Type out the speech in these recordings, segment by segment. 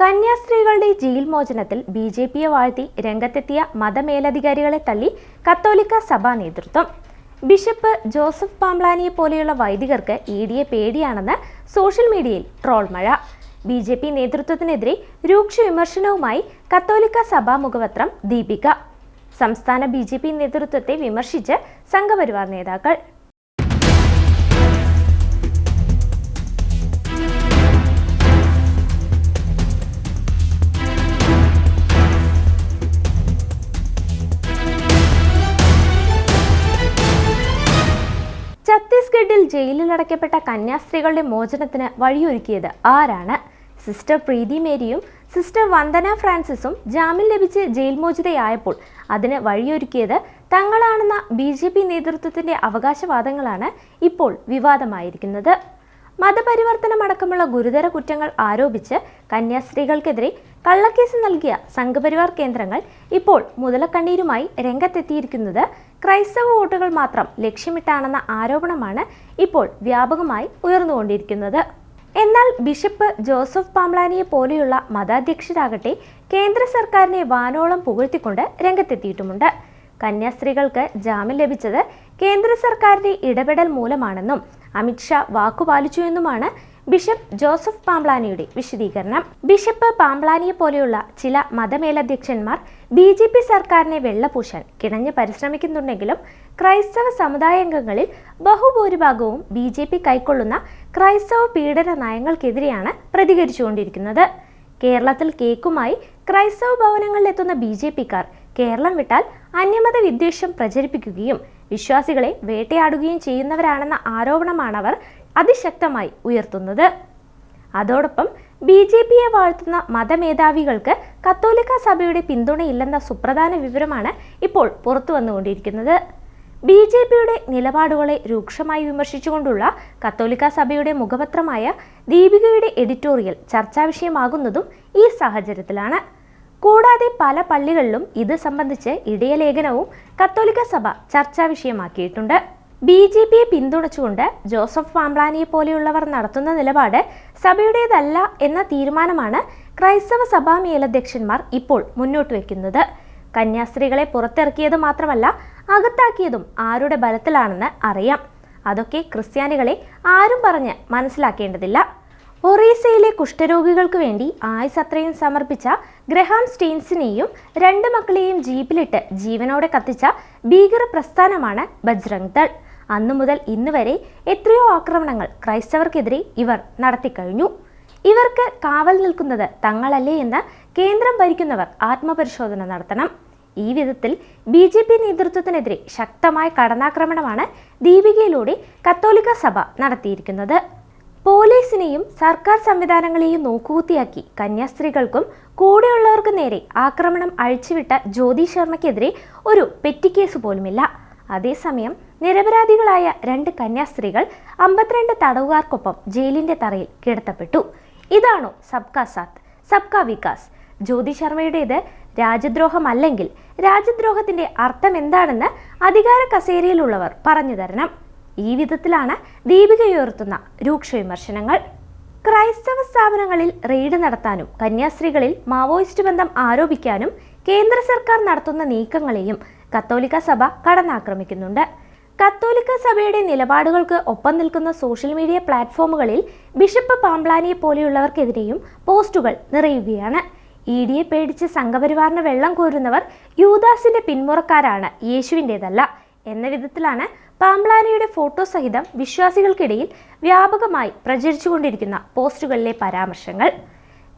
കന്യാസ്ത്രീകളുടെ ജയിൽ മോചനത്തിൽ B J പിയെ വാഴ്ത്തി രംഗത്തെത്തിയ മതമേലധികാരികളെ തള്ളി കത്തോലിക്ക സഭാ നേതൃത്വം. ബിഷപ്പ് ജോസഫ് പാംപ്ലാനിയെ പോലെയുള്ള വൈദികർക്ക് ഇ ഡിയെ പേടിയാണെന്ന് സോഷ്യൽ മീഡിയയിൽ ട്രോൾ മഴ. ബി ജെ പി നേതൃത്വത്തിനെതിരെ രൂക്ഷ വിമർശനവുമായി കത്തോലിക്ക സഭാ മുഖപത്രം ദീപിക. സംസ്ഥാന ബി ജെ പി നേതൃത്വത്തെ വിമർശിച്ച് സംഘപരിവാർ നേതാക്കൾ അടയ്ക്കപ്പെട്ട കന്യാസ്ത്രീകളുടെ മോചനത്തിന് വഴിയൊരുക്കിയത് ആരാണ്? സിസ്റ്റർ പ്രീതി മേരിയും സിസ്റ്റർ വന്ദന ഫ്രാൻസിസും ജാമ്യം ലഭിച്ച് ജയിൽ മോചിതയായപ്പോൾ അതിന് വഴിയൊരുക്കിയത് തങ്ങളാണെന്ന ബി ജെ പി അവകാശവാദങ്ങളാണ് ഇപ്പോൾ വിവാദമായിരിക്കുന്നത്. മതപരിവർത്തനമടക്കമുള്ള ഗുരുതര കുറ്റങ്ങൾ ആരോപിച്ച് കന്യാസ്ത്രീകൾക്കെതിരെ കള്ളക്കേസ് നൽകിയ സംഘപരിവാർ കേന്ദ്രങ്ങൾ ഇപ്പോൾ മുതലക്കണ്ണീരുമായി രംഗത്തെത്തിയിരിക്കുന്നത് ക്രൈസ്തവ വോട്ടുകൾ മാത്രം ലക്ഷ്യമിട്ടാണെന്ന ആരോപണമാണ് ഇപ്പോൾ വ്യാപകമായി ഉയർന്നുകൊണ്ടിരിക്കുന്നത്. എന്നാൽ ബിഷപ്പ് ജോസഫ് പാംലാനിയെ പോലെയുള്ള മതാധ്യക്ഷരാകട്ടെ കേന്ദ്ര സർക്കാരിനെ വാനോളം പുകഴ്ത്തിക്കൊണ്ട് രംഗത്തെത്തിയിട്ടുമുണ്ട്. കന്യാസ്ത്രീകൾക്ക് ജാമ്യം ലഭിച്ചത് കേന്ദ്ര സർക്കാരിന്റെ ഇടപെടൽ മൂലമാണെന്നും അമിത്ഷാ വാക്കുപാലിച്ചു എന്നുമാണ് ബിഷപ്പ് ജോസഫ് പാംബ്ലാനിയുടെ വിശദീകരണം. ബിഷപ്പ് പാംബ്ലാനിയെ പോലെയുള്ള ചില മതമേലധ്യക്ഷന്മാർ ബി ജെ പി സർക്കാരിനെ വെള്ളപൂശാൻ കിണഞ്ഞ് പരിശ്രമിക്കുന്നുണ്ടെങ്കിലും ക്രൈസ്തവ സമുദായാംഗങ്ങളിൽ ബഹുഭൂരിഭാഗവും ബി ജെ പി കൈക്കൊള്ളുന്ന ക്രൈസ്തവ പീഡന നയങ്ങൾക്കെതിരെയാണ് പ്രതികരിച്ചുകൊണ്ടിരിക്കുന്നത്. കേരളത്തിൽ കേക്കുമായി ക്രൈസ്തവ ഭവനങ്ങളിലെത്തുന്ന ബി ജെ പിക്കാർ കേരളം വിട്ടാൽ അന്യമത വിദ്വേഷം പ്രചരിപ്പിക്കുകയും വിശ്വാസികളെ വേട്ടയാടുകയും ചെയ്യുന്നവരാണെന്ന ആരോപണമാണ് അവർ അതിശക്തമായി ഉയർത്തുന്നത്. അതോടൊപ്പം ബി ജെ പിയെ വാഴ്ത്തുന്ന മതമേധാവികൾക്ക് കത്തോലിക്ക സഭയുടെ പിന്തുണയില്ലെന്ന സുപ്രധാന വിവരമാണ് ഇപ്പോൾ പുറത്തു വന്നുകൊണ്ടിരിക്കുന്നത്. ബി ജെ പിയുടെ നിലപാടുകളെ രൂക്ഷമായി വിമർശിച്ചുകൊണ്ടുള്ള കത്തോലിക്ക സഭയുടെ മുഖപത്രമായ ദീപികയുടെ എഡിറ്റോറിയൽ ചർച്ചാ വിഷയമാകുന്നതും ഈ സാഹചര്യത്തിലാണ്. കൂടാതെ പല പള്ളികളിലും ഇത് സംബന്ധിച്ച് ഇടയലേഖനവും കത്തോലിക്ക സഭ ചർച്ചാ വിഷയമാക്കിയിട്ടുണ്ട്. ബി ജെ പിയെ പിന്തുണച്ചുകൊണ്ട് ജോസഫ് പാംബ്ലാനിയെ പോലെയുള്ളവർ നടത്തുന്ന നിലപാട് സഭയുടേതല്ല എന്ന തീരുമാനമാണ് ക്രൈസ്തവ സഭാ മേലധ്യക്ഷന്മാർ ഇപ്പോൾ മുന്നോട്ട് വയ്ക്കുന്നത് കന്യാസ്ത്രീകളെ പുറത്തിറക്കിയത് മാത്രമല്ല അകത്താക്കിയതും ആരുടെ ബലത്തിലാണെന്ന് അറിയാം. അതൊക്കെ ക്രിസ്ത്യാനികളെ ആരും പറഞ്ഞ് മനസ്സിലാക്കേണ്ടതില്ല. ഒറീസയിലെ കുഷ്ഠരോഗികൾക്ക് വേണ്ടി ആയുസ് അത്രയും സമർപ്പിച്ച ഗ്രഹാം സ്റ്റെയിൻസിനെയും രണ്ട് മക്കളെയും ജീപ്പിലിട്ട് ജീവനോടെ കത്തിച്ച ഭീകര പ്രസ്ഥാനമാണ് ബജ്രംഗ് ദൾ. അന്നു മുതൽ ഇന്ന് വരെ എത്രയോ ആക്രമണങ്ങൾ ക്രൈസ്തവർക്കെതിരെ ഇവർ നടത്തിക്കഴിഞ്ഞു. ഇവർക്ക് കാവൽ നിൽക്കുന്നത് തങ്ങളല്ലേ എന്ന് കേന്ദ്രം ഭരിക്കുന്നവർ ആത്മപരിശോധന നടത്തണം. ഈ വിധത്തിൽ ബി ജെ പി നേതൃത്വത്തിനെതിരെ ശക്തമായ കടന്നാക്രമണമാണ് ദീപികയിലൂടെ കത്തോലിക്ക സഭ നടത്തിയിരിക്കുന്നത്. പോലീസിനെയും സർക്കാർ സംവിധാനങ്ങളെയും നോക്കുകുത്തിയാക്കി. കന്യാസ്ത്രീകൾക്കും കൂടെയുള്ളവർക്ക് നേരെ ആക്രമണം അഴിച്ചുവിട്ട ജ്യോതി ശർമ്മയ്ക്കെതിരെ ഒരു പെറ്റിക്കേസ് പോലുമില്ല. അതേസമയം നിരപരാധികളായ രണ്ട് കന്യാസ്ത്രീകൾ അമ്പത്തിരണ്ട് തടവുകാർക്കൊപ്പം ജയിലിന്റെ തറയിൽ കിടത്തപ്പെട്ടു. ഇതാണോ സബ്കാ സാത്ത് സബ്കാ വികാസ്. ജ്യോതി ശർമ്മയുടേത് രാജ്യദ്രോഹമല്ലെങ്കിൽ രാജ്യദ്രോഹത്തിന്റെ അർത്ഥം എന്താണെന്ന് അധികാര കസേരയിലുള്ളവർ പറഞ്ഞു തരണം. ഈ വിധത്തിലാണ് ദീപിക ഉയർത്തുന്ന രൂക്ഷ വിമർശനങ്ങൾ. ക്രൈസ്തവ സ്ഥാപനങ്ങളിൽ റെയ്ഡ് നടത്താനും കന്യാസ്ത്രീകളിൽ മാവോയിസ്റ്റ് ബന്ധം ആരോപിക്കാനും കേന്ദ്ര സർക്കാർ നടത്തുന്ന നീക്കങ്ങളെയും കത്തോലിക്ക സഭ കടന്നാക്രമിക്കുന്നുണ്ട്. കത്തോലിക്ക സഭയുടെ നിലപാടുകൾക്ക് ഒപ്പം നിൽക്കുന്ന സോഷ്യൽ മീഡിയ പ്ലാറ്റ്ഫോമുകളിൽ ബിഷപ്പ് പാംപ്ലാനിയെ പോലെയുള്ളവർക്കെതിരെയും പോസ്റ്റുകൾ നിറയുകയാണ്. ഇ ഡിയെ പേടിച്ച് സംഘപരിവാറിന് വെള്ളം കോരുന്നവർ യൂദാസിന്റെ പിന്മുറക്കാരാണ് യേശുവിന്റെതല്ല എന്ന വിധത്തിലാണ് പാംപ്ലാനിയുടെ ഫോട്ടോ സഹിതം വിശ്വാസികൾക്കിടയിൽ വ്യാപകമായി പ്രചരിച്ചുകൊണ്ടിരിക്കുന്ന പോസ്റ്റുകളിലെ പരാമർശങ്ങൾ.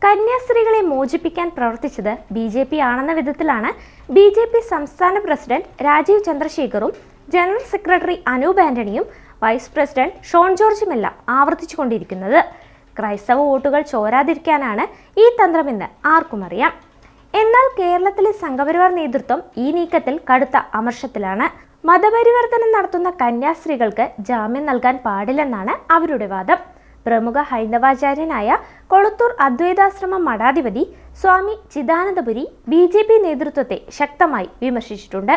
കന്യാസ്ത്രീകളെ മോചിപ്പിക്കാൻ പ്രവർത്തിച്ചത് ബി ജെ പി ആണെന്ന വിധത്തിലാണ് ബി ജെ പി സംസ്ഥാന പ്രസിഡന്റ് രാജീവ് ചന്ദ്രശേഖറും ജനറൽ സെക്രട്ടറി അനൂപ് ആന്റണിയും വൈസ് പ്രസിഡന്റ് ഷോൺ ജോർജുമെല്ലാം ആവർത്തിച്ചുകൊണ്ടിരിക്കുന്നത്. ക്രൈസ്തവ വോട്ടുകൾ ചോരാതിരിക്കാനാണ് ഈ തന്ത്രമെന്ന് ആർക്കും അറിയാം. എന്നാൽ കേരളത്തിലെ സംഘപരിവാർ നേതൃത്വം ഈ നീക്കത്തിൽ കടുത്ത അമർഷത്തിലാണ്. മതപരിവർത്തനം നടത്തുന്ന കന്യാസ്ത്രീകൾക്ക് ജാമ്യം നൽകാൻ പാടില്ലെന്നാണ് അവരുടെ വാദം. പ്രമുഖ ഹൈന്ദവാചാര്യനായ Kolathur Advaita Ashram മഠാധിപതി Swami Chidanandapuri B J P നേതൃത്വത്തെ ശക്തമായി വിമർശിച്ചിട്ടുണ്ട്.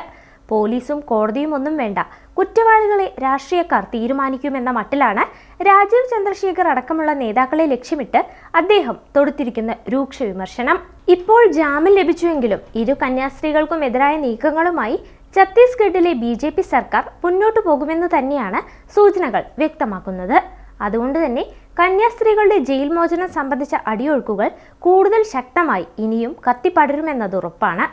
പോലീസും കോടതിയും ഒന്നും വേണ്ട. കുറ്റവാളികളെ രാഷ്ട്രീയക്കാർ തീരുമാനിക്കുമെന്ന മട്ടിലാണ് രാജീവ് ചന്ദ്രശേഖർ അടക്കമുള്ള നേതാക്കളെ ലക്ഷ്യമിട്ട് അദ്ദേഹം തൊടുത്തിരിക്കുന്ന രൂക്ഷ വിമർശനം. ഇപ്പോൾ ജാമ്യം ലഭിച്ചുവെങ്കിലും ഇരു കന്യാസ്ത്രീകൾക്കും എതിരായ നീക്കങ്ങളുമായി ഛത്തീസ്ഗഡിലെ ബി ജെ പി സർക്കാർ മുന്നോട്ടു പോകുമെന്ന് തന്നെയാണ് സൂചനകൾ വ്യക്തമാക്കുന്നത്. അതുകൊണ്ട് തന്നെ കന്യാസ്ത്രീകളുടെ ജയിൽ മോചനം സംബന്ധിച്ച അടിയൊഴുക്കുകൾ കൂടുതൽ ശക്തമായി ഇനിയും കത്തിപ്പടരുമെന്നത് ഉറപ്പാണ്.